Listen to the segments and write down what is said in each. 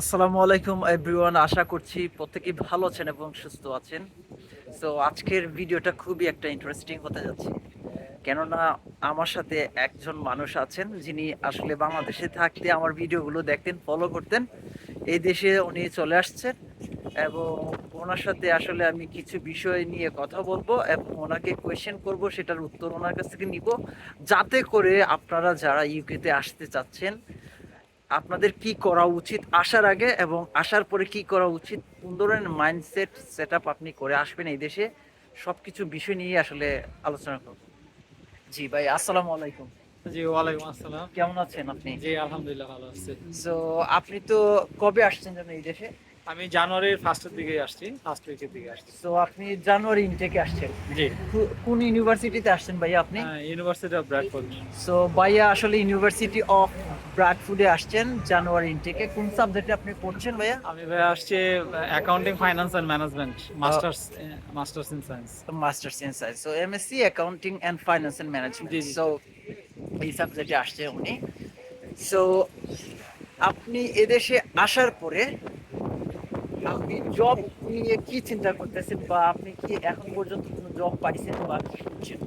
আসসালামু আলাইকুম এভরিওয়ান আশা করছি প্রত্যেকেই ভালো আছেন এবং সুস্থ আছেন। সো আজকের ভিডিওটা খুবই একটা ইন্টারেস্টিং হতে যাচ্ছে। কেননা আমার সাথে একজন মানুষ আছেন, যিনি আসলে বাংলাদেশে থাকতে আমার ভিডিওগুলো দেখতেন ফলো করতেন। এই দেশে উনি চলে আসছেন এবং ওনার সাথে আসলে আমি কিছু বিষয় নিয়ে কথা বলব এবং ওনাকে কোয়েশ্চেন করব, সেটার উত্তর ওনার কাছ থেকে নিব। যাতে করে আপনারা যারা ইউকেতে আসতে চাচ্ছেন আপনাদের কি করা উচিত আসার আগে এবং আসার পরে কি করা উচিত? কোন ধরনের মাইন্ডসেট সেট আপনি করে আসবেন এই দেশে। সবকিছু বিষয় নিয়ে আসলে আলোচনা করব। জি ভাই আসসালামু আলাইকুম। জি ওয়ালাইকুম আসসালাম। কেমন আছেন আপনি? জি আলহামদুলিল্লাহ ভালো আছি। সো আপনি তো কবে আসছেন যেন এই দেশে? আমি জানুয়ারির ফার্স্টের দিকে আসছি ফার্স্ট উইকের দিকে আসছি। সো আপনি জানুয়ারি ইনটেকে আসছেন। জি। কোন ইউনিভার্সিটিতে আসছেন ভাইয়া আপনি? ইউনিভার্সিটি অফ ব্র্যাডফোর্ড সো ভাইয়া আসলে ইউনিভার্সিটি অফ ব্রাডফুডে আসছেন জানুয়ারি ইনটেকে কোন সাবজেক্টে আপনি পড়ছেন ভাইয়া? আমি ভাই আসছি accounting finance and management masters masters in science masters in science so MSc accounting and finance and management. So এই সাবজেক্টে আসছে উনি। সো আপনি এদেশে আসার পরে আপনি জব নিয়ে কি চিন্তা করতেছেন বা আপনি কি এখন পর্যন্ত কোনো জব পাইছেন বা কি করছেন?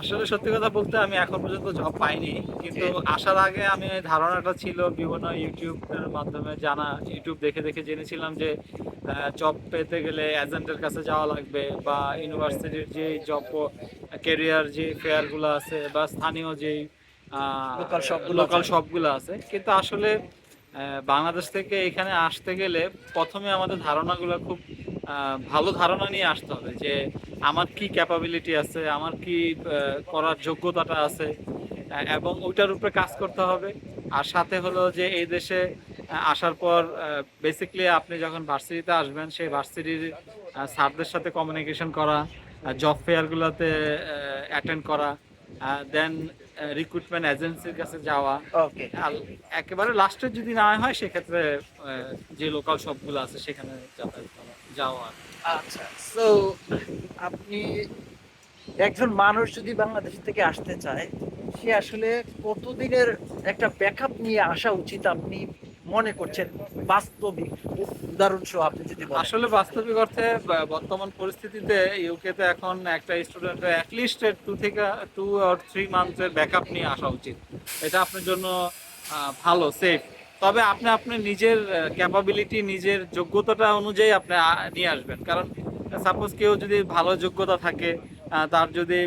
আসলে সত্যি কথা বলতে আমি এখন পর্যন্ত জব পাইনি কিন্তু আসার আগে আমি ধারণাটা ছিল বিভিন্ন ইউটিউবের মাধ্যমে জানা ইউটিউব দেখে দেখে জেনেছিলাম যে জব পেতে গেলে এজেন্টের কাছে যাওয়া লাগবে বা ইউনিভার্সিটির যে জব ক্যারিয়ার যে ফেয়ারগুলো আছে বা স্থানীয় যেই Local shopগুলো লোকাল। শপগুলো আছে কিন্তু আসলে বাংলাদেশ থেকে এখানে আসতে গেলে প্রথমে আমাদের ধারণাগুলো খুব ভালো ধারণা নিয়ে আসতে হবে যে আমার কি ক্যাপাবিলিটি আছে আমার কি করার যোগ্যতাটা আছে এবং ওইটার উপরে কাজ করতে হবে। আর সাথে হলো যে এই দেশে আসার পর বেসিকলি আপনি যখন ভার্সিটিতে আসবেন সেই ভার্সিটির স্যারদের সাথে কমিউনিকেশন করা জব ফেয়ারগুলোতে অ্যাটেন্ড করা দেন রিক্রুটমেন্ট এজেন্সির কাছে যাওয়া। আর একেবারে লাস্টে যদি না হয় সেক্ষেত্রে যে লোকাল শপগুলো আছে সেখানে যাতায়াত করা যাওয়া আচ্ছা সো আপনি একজন মানুষ যদি বাংলাদেশ থেকে আসতে চায় সে আসলে কতদিনের একটা ব্যাকআপ নিয়ে আসা উচিত আপনি মনে করছেন? বাস্তবিক উদাহরণ সহ আপনি যদি আসলে বাস্তবিক অর্থে বর্তমান পরিস্থিতিতে ইউকেতে এখন একটা স্টুডেন্টের অ্যাটলিস্ট টু থেকে টু অর থ্রি মান্থের ব্যাকআপ নিয়ে আসা উচিত। এটা আপনার জন্য ভালো সেফ তবে আপনি আপনার নিজের ক্যাপাবিলিটি নিজের যোগ্যতাটা অনুযায়ী আপনি নিয়ে আসবেন। কারণ সাপোজ কেউ যদি ভালো যোগ্যতা থাকে তার যদি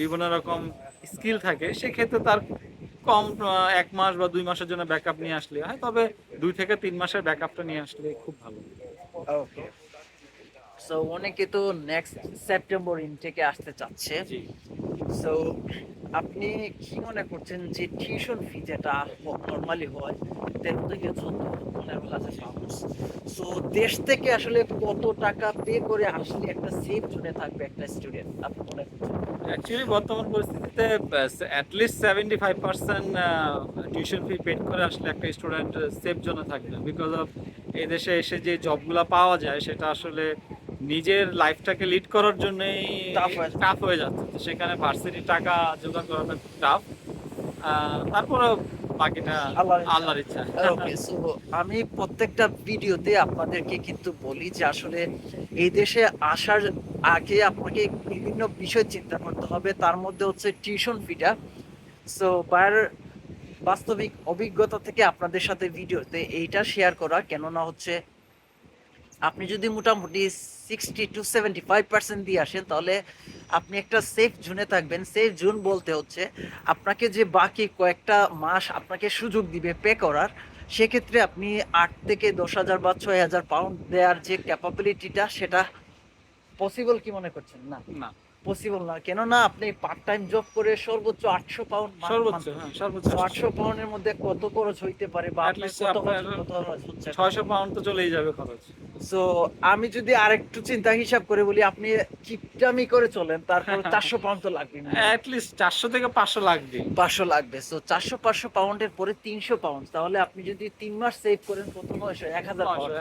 বিভিন্ন রকম স্কিল থাকে সেক্ষেত্রে তার কম এক মাস বা দুই মাসের জন্য ব্যাকআপ নিয়ে আসলে হয়। তবে দুই থেকে তিন মাসের ব্যাকআপটা নিয়ে আসলে খুব ভালো। ওকে সো অনেকে তো নেক্সট সেপ্টেম্বর ইনটেকে আসতে চাচ্ছে। সো আপনি কি মনে করছেন যে টিউশন ফি যেটা নর্মালি হয় তেরো থেকে চোদ্দ পনেরো ক্লাসে পাউন্ড সো দেশ থেকে আসলে কত টাকা পে করে আসলে একটা সেফ জোনে থাকবে একটা স্টুডেন্ট আপনি মনে করছেন? অ্যাকচুয়ালি বর্তমান পরিস্থিতিতে at least seventy five percent tuition fee paid করে আসলে একটা স্টুডেন্ট সেফ জোনে থাকবে। বিকজ অফ এদেশে এসে যে জবগুলো পাওয়া যায়, সেটা আসলে নিজের লাইফটাকে লিড করার জন্যই হয়ে। টাফ হয়ে যাচ্ছে। তো সেখানে ভার্সিটির টাকা জোগাড় করাটা খুব টাফ তারপরে বাকিটা। আল্লাহর ইচ্ছা। ওকে সো আমি প্রত্যেকটা ভিডিওতে আপনাদেরকে কিন্তু বলি যে আসলে এই দেশে আসার আগে আপনাকে বিভিন্ন বিষয় চিন্তা করতে হবে। তার মধ্যে হচ্ছে টিউশন ফিটা সো বাইরের বাস্তবিক অভিজ্ঞতা থেকে আপনাদের সাথে ভিডিওতে এইটা শেয়ার করা। কেননা হচ্ছে আপনি যদি মোটামুটি sixty to seventy five percent দিয়ে আসেন তাহলে আপনি একটা সেফ জোনে থাকবেন। সেফ জোন বলতে হচ্ছে আপনাকে যে বাকি কয়েকটা মাস আপনাকে সুযোগ দিবে পে করার সেক্ষেত্রে আপনি আট থেকে দশ হাজার বা ছয় হাজার পাউন্ড দেওয়ার যে ক্যাপাবিলিটিটা সেটা পসিবল কি মনে করছেন? না। না। পসিবল না। কেননা আপনি পার্ট টাইম জব করে সর্বোচ্চ আটশো পাউন্ড সর্বোচ্চ হ্যাঁ সর্বোচ্চ আটশো। পাউন্ডের মধ্যে কত খরচ হইতে পারে বা ছয়শো পাউন্ড তো চলেই যাবে খরচ। সো আমি যদি আরেকটু চিন্তা হিসাব করে বলি আপনি কিপটামি করে চলেন তারপর চারশো পাউন্ড তো লাগবে অ্যাটলিস্ট চারশো থেকে পাঁচশো লাগবে পাঁচশো লাগবে। সো চারশো পাঁচশো পাউন্ডের পরে তিনশো পাউন্ড তাহলে আপনি যদি তিন মাস সেভ করেন নয়শো এক হাজার পাউন্ড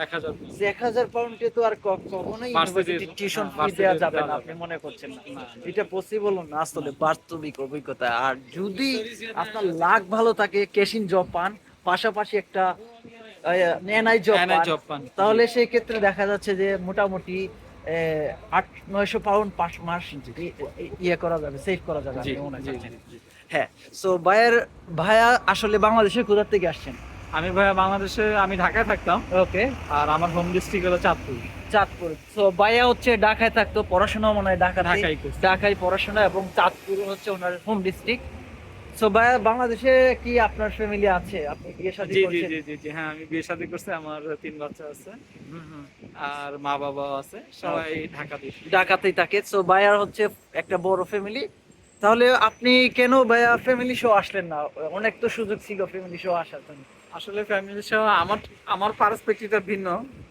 এক হাজার পাউন্ডে তো আর কখনোই ইউনিভার্সিটি টিউশন ফি দেওয়া যাবে না আপনি মনে করছেন না। এটা পসিবল না আসলে বাস্তবিক অভিজ্ঞতা। আর যদি আপনার লাখ ভালো থাকে ক্যাশিং জব পান পাশাপাশি একটা এনআই জব জব পান তাহলে সেই ক্ষেত্রে দেখা যাচ্ছে যে মোটামুটি আহ, আট নয়শো পাউন্ড পাঁচ মাস ইয়ে করা যাবে সেভ করা যাবে। হ্যাঁ সো ভাইয়ের ভাইয়া আসলে বাংলাদেশে কোথা থেকে আসছেন? আমি ভাইয়া বাংলাদেশে আমি ঢাকায় থাকতাম। ওকে। আর আমার হোম ডিস্ট্রিক্ট হলো চাঁদপুর। চাঁদপুর। সো ভাইয়া হচ্ছে ঢাকায় থাকতো পড়াশোনা মনে হয় ঢাকাতে ঢাকায় ঢাকায় পড়াশোনা এবং চাঁদপুর হচ্ছে ওনার হোম ডিস্ট্রিক্ট সো ভাইয়া বাংলাদেশে কি আপনার ফ্যামিলি আছে? আপনি বিয়ে শাদী করছেন? জি জি জি হ্যাঁ আমি বিয়ে শাদী করছি আমার তিন বাচ্চা আছে। আর মা বাবা আছে সবাই ঢাকাতে ঢাকাতেই থাকে। সো ভাইয়ার হচ্ছে একটা বড় ফ্যামিলি তাহলে আপনি কেন ভাইয়া ফ্যামিলি শো আসলেন না? অনেক তো সুযোগ ছিল ফ্যামিলি শো আসার জন্য। আসলে ফ্যামিলি সহ আমার আমার পার্সপেক্টিভটা ভিন্ন।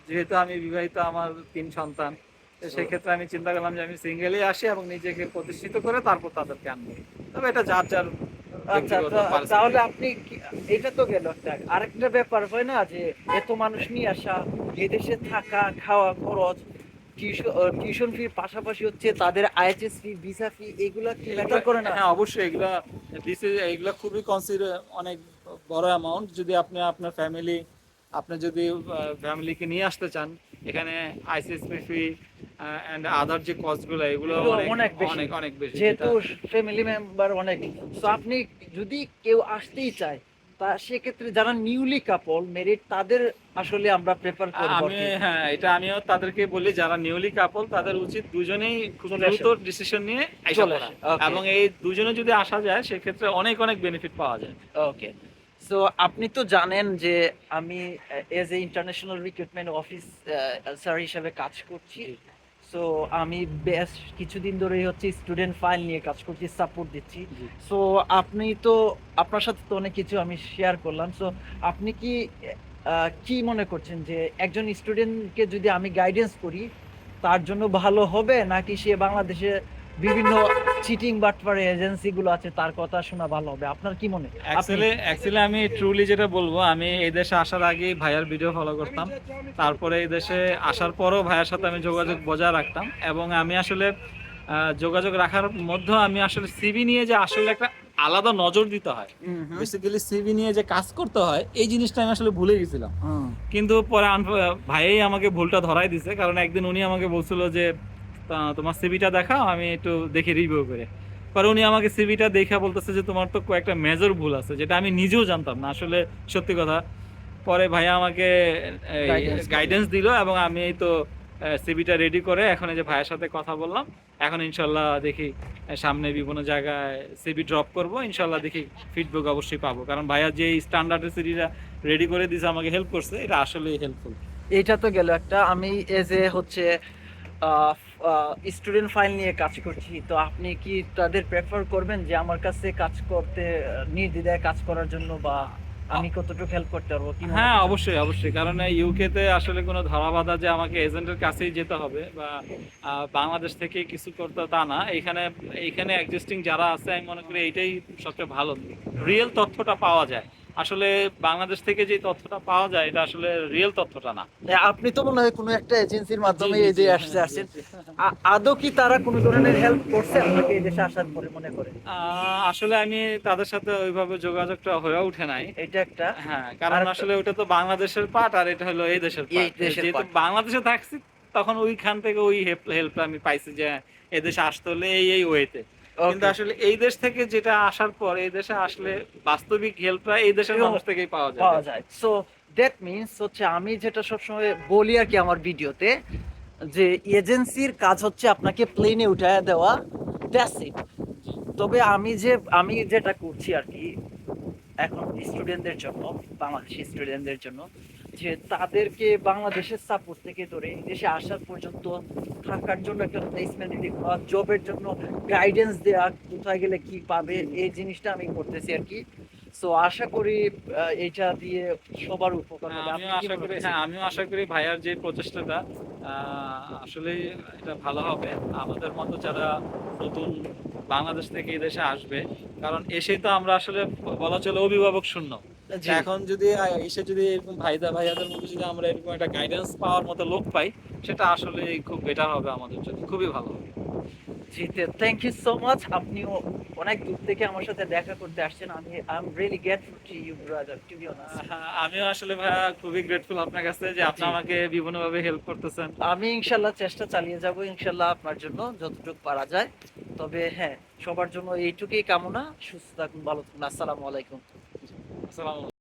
যেহেতু আমি বিবাহিত আমার তিন সন্তান সেই আমি চিন্তা করলাম যে আমি সিঙ্গেলই আসি এবং নিজেকে প্রতিষ্ঠিত করে তারপর তাদেরকে আনব। তবে এটা যার যার আচ্ছা perspective। তাহলে আপনি এটা তো গেল আরেকটা ব্যাপার হয় না যে এত মানুষ নিয়ে আসা এদেশে থাকা খাওয়া খরচ টিউশন ফির পাশাপাশি হচ্ছে তাদের আইএচএস ফি ভিসা ফি এগুলা কি ম্যাটার করে না হ্যাঁ অবশ্যই এগুলা দিস এগুলা খুবই কনসিডার অনেক বড় অ্যামাউন্ট যদি আপনি আপনার ফ্যামিলি আপনি যদি ফ্যামিলিকে নিয়ে আসতে চান এখানে আইসিএসপি ফি এন্ড আদার যে কস্টগুলো এগুলো অনেক অনেক। অনেক বেশি যেহেতু ফ্যামিলি মেম্বার অনেক। তো আপনি যদি কেউ আসতেই চায় তা সেক্ষেত্রে যারা নিউলি কাপল মেরিট তাদের আসলে আমরা প্রেফার করব আমি হ্যাঁ এটা আমিও তাদেরকে বলি যারা নিউলি কাপল তাদের উচিত দুজনেই দ্রুত ডিসিশন নিয়ে আইসা পড়া। এবং এই দুজনে যদি আসা যায় সেক্ষেত্রে অনেক অনেক বেনিফিট পাওয়া যায়। ওকে সো আপনি তো জানেন যে আমি as a international recruitment office sir হিসেবে কাজ করছি। সো আমি বেশ কিছুদিন ধরেই হচ্ছে স্টুডেন্ট ফাইল নিয়ে কাজ করছি সাপোর্ট দিচ্ছি। সো আপনি তো আপনার সাথে তো অনেক কিছু আমি শেয়ার করলাম। সো আপনি কি কি মনে করছেন যে একজন স্টুডেন্টকে যদি আমি গাইডেন্স করি তার জন্য ভালো হবে? নাকি সে বাংলাদেশে বিভিন্ন চিটিং বাটপার এজেন্সি গুলো আছে তার কথা শোনা ভালো হবে। আপনার কি মনে? অ্যাকচুয়ালি অ্যাকচুয়ালি আমি ট্রুলি যেটা বলব আমি এই দেশে আসার আগে ভাইয়ার ভিডিও ফলো করতাম। তারপরে এই দেশে আসার পরও ভাইয়ার সাথে আমি যোগাযোগ বজায় রাখতাম এবং আমি আসলে যোগাযোগ রাখার মধ্যেও আমি আসলে সিভি নিয়ে যে আসলে একটা আলাদা নজর দিতে হয়। বেসিক্যালি সিভি নিয়ে যে কাজ করতে হয় এই জিনিসটা আমি আসলে ভুলে গেছিলাম। কিন্তু পরে ভাইয়াই আমাকে ভুলটা ধরাই দিছে কারণ একদিন উনি আমাকে বলছিল যে তোমার সিভিটা দেখাও আমি একটু দেখে রিভিউ করে। পরে উনি আমাকে সিভিটা দেখে বলতেছে যে তোমার তো কয়েকটা মেজর ভুল আছে যেটা আমি নিজেও জানতাম না আসলে সত্যি কথা। পরে ভাইয়া আমাকে গাইডেন্স দিল। এবং আমি এই তো সিভিটা রেডি করে এখন এই যে ভাইয়ের সাথে কথা বললাম। এখন ইনশাল্লাহ দেখি সামনে বিভিন্ন জায়গায় সিভি ড্রপ করব ইনশাল্লাহ দেখি ফিডব্যাক অবশ্যই পাবো। কারণ ভাইয়া যে স্ট্যান্ডার্ডের সিভিটা রেডি করে দিয়েছে আমাকে হেল্প করছে এটা আসলেই হেল্পফুল এইটা তো গেল একটা আমি এজ এ হচ্ছে স্টুডেন্ট ফাইল নিয়ে কাজ করছি। তো আপনি কি তাদের প্রেফার করবেন যে আমার কাছে কাজ করতে নির্দ্বিধায় কাজ করার জন্য বা আমি কতটুকু হেল্প করতে পারব? হ্যাঁ অবশ্যই অবশ্যই। কারণ ইউকে তে আসলে কোনো ধরা বাধা যে আমাকে এজেন্টের কাছেই যেতে হবে বা বাংলাদেশ থেকে কিছু করতে তা না। এখানে এখানে এক্সিস্টিং যারা আছে আমি মনে করি এইটাই সবচেয়ে ভালো। রিয়েল তথ্যটা পাওয়া যায়। আসলে বাংলাদেশ থেকে যে তথ্যটা পাওয়া যায় এটা আসলে রিয়েল তথ্যটা না। হ্যাঁ, আপনি তো মনে হয় কোনো একটা এজেন্সির মাধ্যমে এই যে আসছে আসছেন। আদৌ কি তারা কোনো ধরনের হেল্প করছে আপনাকে এই দেশে আসার পরে মনে করে? আসলে আমি তাদের সাথে ওইভাবে যোগাযোগটা হয়ে ওঠে নাই। এটা একটা। হ্যাঁ কারণ আসলে ওটা তো বাংলাদেশের পার্ট আর এটা হলো এই দেশের পার্ট যেহেতু বাংলাদেশে থাকছি তখন ওইখান থেকে ওই হেল্পটা আমি পাইছি যে এদেশে আসতে হলে এই এই ওয়েতে কিন্তু. আসলে এই দেশ থেকে যেটা আসার পর এই দেশে আসলে বাস্তবিক হেল্পটা এই দেশের মানুষ থেকেই পাওয়া যায়। পাওয়া যায়। সো দ্যাট মিনস হচ্ছে আমি যেটা সবসময় বলি আর কি আমার ভিডিওতে যে এজেন্সির কাজ হচ্ছে আপনাকে প্লেনে উঠায় দেওয়া। দ্যাটস ইট তবে আমি যে আমি যেটা করছি আর কি এখন স্টুডেন্টদের জন্য বাংলাদেশি স্টুডেন্টদের জন্য যে তাদেরকে বাংলাদেশের সাপোর্ট থেকে ধরে এই দেশে আসার পর্যন্ত থাকার জন্য একটা প্লেসমেন্ট দেওয়া জবের জন্য গাইডেন্স দেওয়া কোথায় গেলে কি পাবে এই জিনিসটা আমি করতেছি আর কি। সো আশা করি দিয়ে সবার উপকার হবে। আমিও আশা করি হ্যাঁ আমিও আশা করি ভাইয়ার যে প্রচেষ্টাটা আহ, আসলেই এটা ভালো হবে। আমাদের মতো যারা নতুন বাংলাদেশ থেকে এই দেশে আসবে কারণ এসেই তো আমরা আসলে বলা চলে অভিভাবক শূন্য। এখন যদি এসে যদি এরকম ভাইদা ভাইয়াদের মধ্যে যদি আমরা এরকম একটা গাইডেন্স পাওয়ার মতো লোক পাই সেটা আসলে খুব বেটার হবে আমাদের জন্য খুবই ভালো হবে। জি থ্যাংক ইউ সো মাচ আপনিও অনেক দূর থেকে আমার সাথে দেখা করতে আসছেন। আমি I am really grateful to you brother to be honest আমিও আসলে ভাইয়া খুবই গ্রেটফুল আপনার কাছে যে আপনি আমাকে বিভিন্ন ভাবে হেল্প করতেছেন। আমি ইনশাল্লাহ চেষ্টা চালিয়ে যাব ইনশাল্লাহ আপনার জন্য যতটুকু পারা যায়। তবে হ্যাঁ সবার জন্য এইটুকুই কামনা। সুস্থ থাকুন ভালো থাকুন। আসসালামু আলাইকুম। আসসালামু